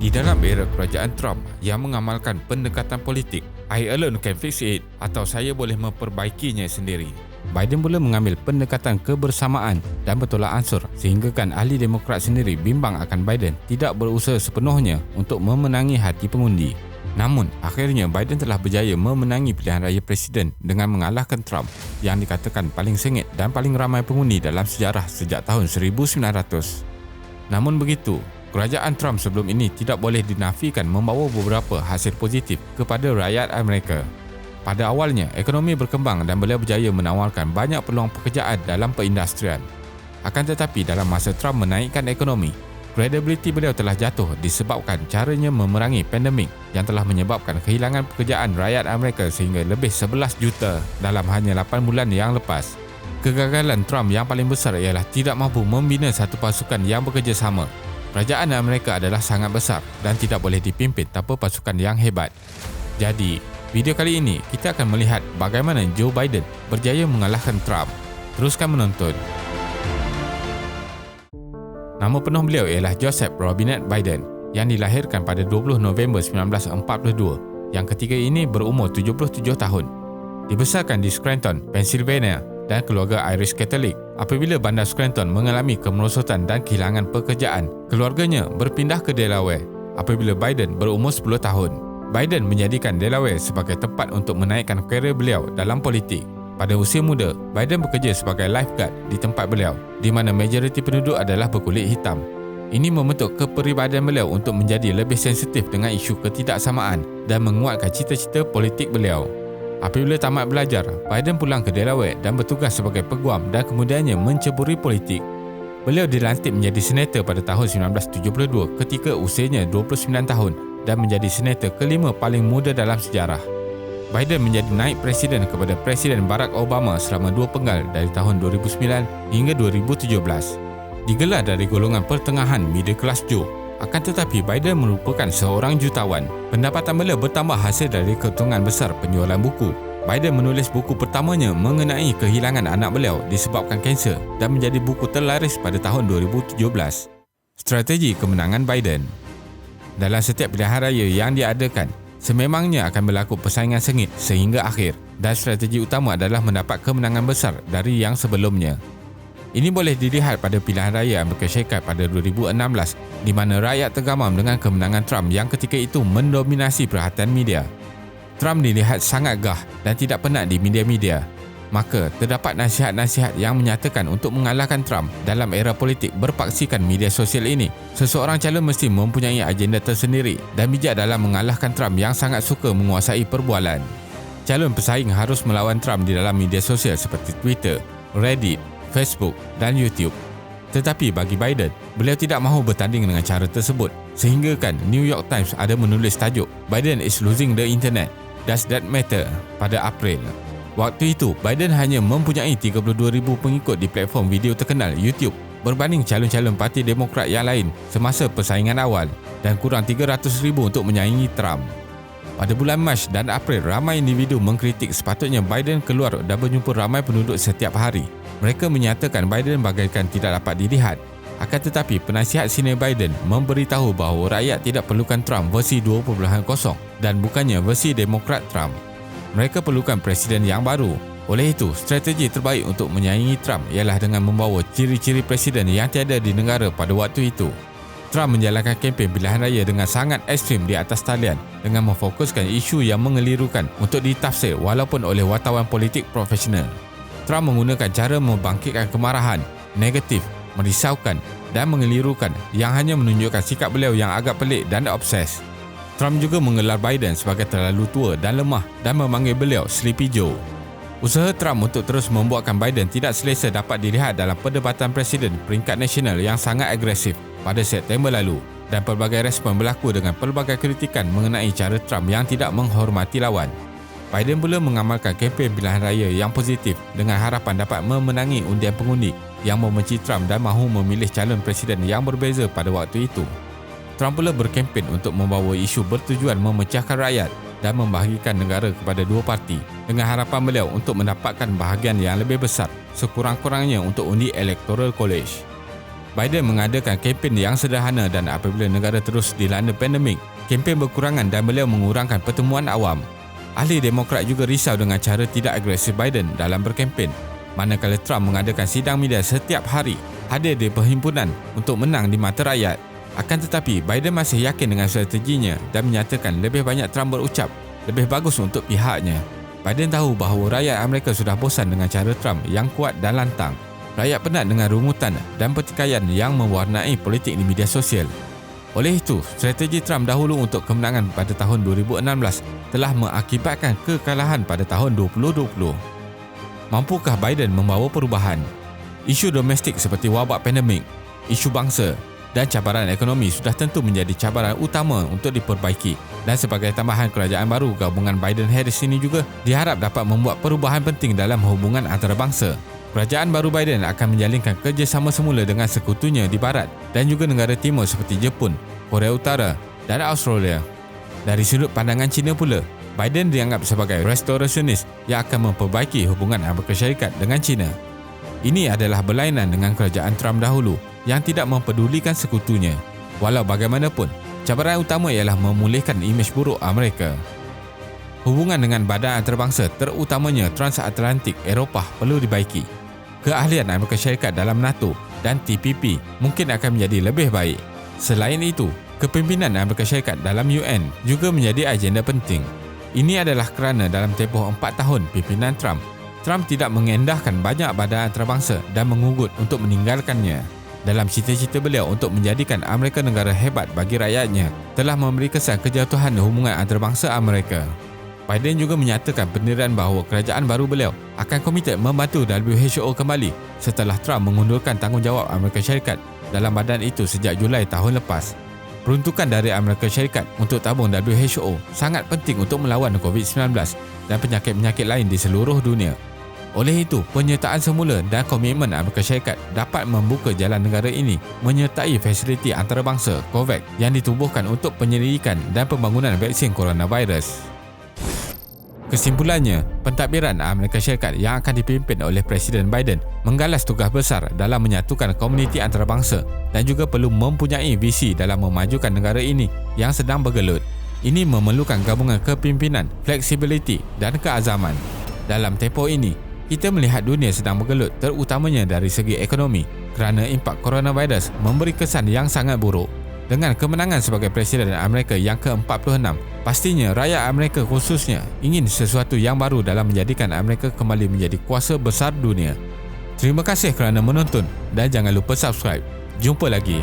Di dalam era kerajaan Trump yang mengamalkan pendekatan politik, I alone can fix it atau saya boleh memperbaikinya sendiri. Biden pula mengambil pendekatan kebersamaan dan bertolak ansur sehinggakan ahli Demokrat sendiri bimbang akan Biden tidak berusaha sepenuhnya untuk memenangi hati pengundi. Namun, akhirnya Biden telah berjaya memenangi pilihan raya presiden dengan mengalahkan Trump yang dikatakan paling sengit dan paling ramai pengundi dalam sejarah sejak tahun 1900. Namun begitu, Kerajaan Trump sebelum ini tidak boleh dinafikan membawa beberapa hasil positif kepada rakyat Amerika. Pada awalnya, ekonomi berkembang dan beliau berjaya menawarkan banyak peluang pekerjaan dalam perindustrian. Akan tetapi dalam masa Trump menaikkan ekonomi, kredibiliti beliau telah jatuh disebabkan caranya memerangi pandemik yang telah menyebabkan kehilangan pekerjaan rakyat Amerika sehingga lebih 11 juta dalam hanya 8 bulan yang lepas. Kegagalan Trump yang paling besar ialah tidak mampu membina satu pasukan yang bekerjasama Kerajaan Amerika adalah sangat besar dan tidak boleh dipimpin tanpa pasukan yang hebat. Jadi, video kali ini kita akan melihat bagaimana Joe Biden berjaya mengalahkan Trump. Teruskan menonton. Nama penuh beliau ialah Joseph Robinette Biden yang dilahirkan pada 20 November 1942 yang ketiga ini berumur 77 tahun. Dibesarkan di Scranton, Pennsylvania dan keluarga Irish Catholic. Apabila bandar Scranton mengalami kemerosotan dan kehilangan pekerjaan, keluarganya berpindah ke Delaware. Apabila Biden berumur 10 tahun, Biden menjadikan Delaware sebagai tempat untuk menaikkan karier beliau dalam politik. Pada usia muda, Biden bekerja sebagai lifeguard di tempat beliau, di mana majoriti penduduk adalah berkulit hitam. Ini membentuk kepribadian beliau untuk menjadi lebih sensitif dengan isu ketidaksamaan dan menguatkan cita-cita politik beliau. Apabila tamat belajar, Biden pulang ke Delaware dan bertugas sebagai peguam dan kemudiannya menceburi politik. Beliau dilantik menjadi senator pada tahun 1972 ketika usianya 29 tahun dan menjadi senator kelima paling muda dalam sejarah. Biden menjadi naik presiden kepada Presiden Barack Obama selama dua penggal dari tahun 2009 hingga 2017. Digelar dari golongan pertengahan middle class Joe akan tetapi Biden merupakan seorang jutawan. Pendapatan beliau bertambah hasil dari keuntungan besar penjualan buku. Biden menulis buku pertamanya mengenai kehilangan anak beliau disebabkan kanser dan menjadi buku terlaris pada tahun 2017. Strategi kemenangan Biden Dalam setiap pilihan raya yang diadakan, sememangnya akan berlaku persaingan sengit sehingga akhir dan strategi utama adalah mendapat kemenangan besar dari yang sebelumnya. Ini boleh dilihat pada pilihan raya Amerika Syarikat pada 2016 di mana rakyat tergamam dengan kemenangan Trump yang ketika itu mendominasi perhatian media. Trump dilihat sangat gah dan tidak penat di media-media. Maka, terdapat nasihat-nasihat yang menyatakan untuk mengalahkan Trump dalam era politik berpaksikan media sosial ini, seseorang calon mesti mempunyai agenda tersendiri dan bijak dalam mengalahkan Trump yang sangat suka menguasai perbualan. Calon pesaing harus melawan Trump di dalam media sosial seperti Twitter, Reddit, Facebook dan YouTube. Tetapi bagi Biden, beliau tidak mahu bertanding dengan cara tersebut sehingga kan New York Times ada menulis tajuk Biden is losing the internet. Does that matter? pada April. Waktu itu, Biden hanya mempunyai 32,000 pengikut di platform video terkenal YouTube berbanding calon-calon parti Demokrat yang lain semasa persaingan awal dan kurang 300,000 untuk menyaingi Trump. Pada bulan Mac dan April, ramai individu mengkritik sepatutnya Biden keluar dan berjumpa ramai penduduk setiap hari. Mereka menyatakan Biden bagaikan tidak dapat dilihat. Akan tetapi, penasihat senior Biden memberitahu bahawa rakyat tidak perlukan Trump versi 2.0 dan bukannya versi Demokrat Trump. Mereka perlukan presiden yang baru. Oleh itu, strategi terbaik untuk menyaingi Trump ialah dengan membawa ciri-ciri presiden yang tiada di negara pada waktu itu. Trump menjalankan kempen pilihan raya dengan sangat ekstrim di atas talian dengan memfokuskan isu yang mengelirukan untuk ditafsir walaupun oleh wartawan politik profesional. Trump menggunakan cara membangkitkan kemarahan, negatif, merisaukan dan mengelirukan yang hanya menunjukkan sikap beliau yang agak pelik dan obses. Trump juga mengelar Biden sebagai terlalu tua dan lemah dan memanggil beliau Sleepy Joe. Usaha Trump untuk terus membuatkan Biden tidak selesa dapat dilihat dalam perdebatan presiden peringkat nasional yang sangat agresif pada September lalu dan pelbagai respon berlaku dengan pelbagai kritikan mengenai cara Trump yang tidak menghormati lawan. Biden pula mengamalkan kempen pilihan raya yang positif dengan harapan dapat memenangi undian pengundi yang membenci Trump dan mahu memilih calon presiden yang berbeza pada waktu itu. Trump pula berkempen untuk membawa isu bertujuan memecahkan rakyat dan membahagikan negara kepada dua parti dengan harapan beliau untuk mendapatkan bahagian yang lebih besar sekurang-kurangnya untuk undi Electoral College. Biden mengadakan kempen yang sederhana dan apabila negara terus dilanda pandemik, kempen berkurangan dan beliau mengurangkan pertemuan awam. Ahli Demokrat juga risau dengan cara tidak agresif Biden dalam berkempen. Manakala Trump mengadakan sidang media setiap hari, hadir di perhimpunan untuk menang di mata rakyat. Akan tetapi, Biden masih yakin dengan strateginya dan menyatakan lebih banyak Trump berucap lebih bagus untuk pihaknya. Biden tahu bahawa rakyat Amerika sudah bosan dengan cara Trump yang kuat dan lantang. Rakyat penat dengan rungutan dan pertikaian yang mewarnai politik di media sosial. Oleh itu, strategi Trump dahulu untuk kemenangan pada tahun 2016 telah mengakibatkan kekalahan pada tahun 2020. Mampukah Biden membawa perubahan? Isu domestik seperti wabak pandemik, isu bangsa dan cabaran ekonomi sudah tentu menjadi cabaran utama untuk diperbaiki dan sebagai tambahan kerajaan baru gabungan Biden-Harris ini juga diharap dapat membuat perubahan penting dalam hubungan antarabangsa. Kerajaan baru Biden akan menjalinkan kerjasama semula dengan sekutunya di barat dan juga negara timur seperti Jepun, Korea Utara dan Australia. Dari sudut pandangan China pula, Biden dianggap sebagai restorasionis yang akan memperbaiki hubungan Amerika Syarikat dengan China. Ini adalah berlainan dengan kerajaan Trump dahulu yang tidak mempedulikan sekutunya. Walau bagaimanapun, cabaran utama ialah memulihkan imej buruk Amerika. Hubungan dengan badan antarabangsa terutamanya transatlantik Eropah perlu dibaiki keahlian Amerika Syarikat dalam NATO dan TPP mungkin akan menjadi lebih baik. Selain itu, kepimpinan Amerika Syarikat dalam UN juga menjadi agenda penting. Ini adalah kerana dalam tempoh empat tahun pimpinan Trump, Trump tidak mengendahkan banyak badan antarabangsa dan mengugut untuk meninggalkannya. Dalam cita-cita beliau untuk menjadikan Amerika negara hebat bagi rakyatnya, telah memberi kesan kejatuhan hubungan antarabangsa Amerika. Biden juga menyatakan pendirian bahawa kerajaan baru beliau akan komited membantu WHO kembali setelah Trump mengundurkan tanggungjawab Amerika Syarikat dalam badan itu sejak Julai tahun lepas. Peruntukan dari Amerika Syarikat untuk tabung WHO sangat penting untuk melawan COVID-19 dan penyakit-penyakit lain di seluruh dunia. Oleh itu, penyertaan semula dan komitmen Amerika Syarikat dapat membuka jalan negara ini menyertai fasiliti antarabangsa COVAX yang ditubuhkan untuk penyelidikan dan pembangunan vaksin coronavirus. Kesimpulannya, pentadbiran Amerika Syarikat yang akan dipimpin oleh Presiden Biden menggalas tugas besar dalam menyatukan komuniti antarabangsa dan juga perlu mempunyai visi dalam memajukan negara ini yang sedang bergelut. Ini memerlukan gabungan kepimpinan, fleksibiliti dan keazaman. Dalam tempoh ini, kita melihat dunia sedang bergelut terutamanya dari segi ekonomi kerana impak coronavirus memberi kesan yang sangat buruk. Dengan kemenangan sebagai Presiden Amerika yang ke-46, pastinya rakyat Amerika khususnya ingin sesuatu yang baru dalam menjadikan Amerika kembali menjadi kuasa besar dunia. Terima kasih kerana menonton dan jangan lupa subscribe. Jumpa lagi.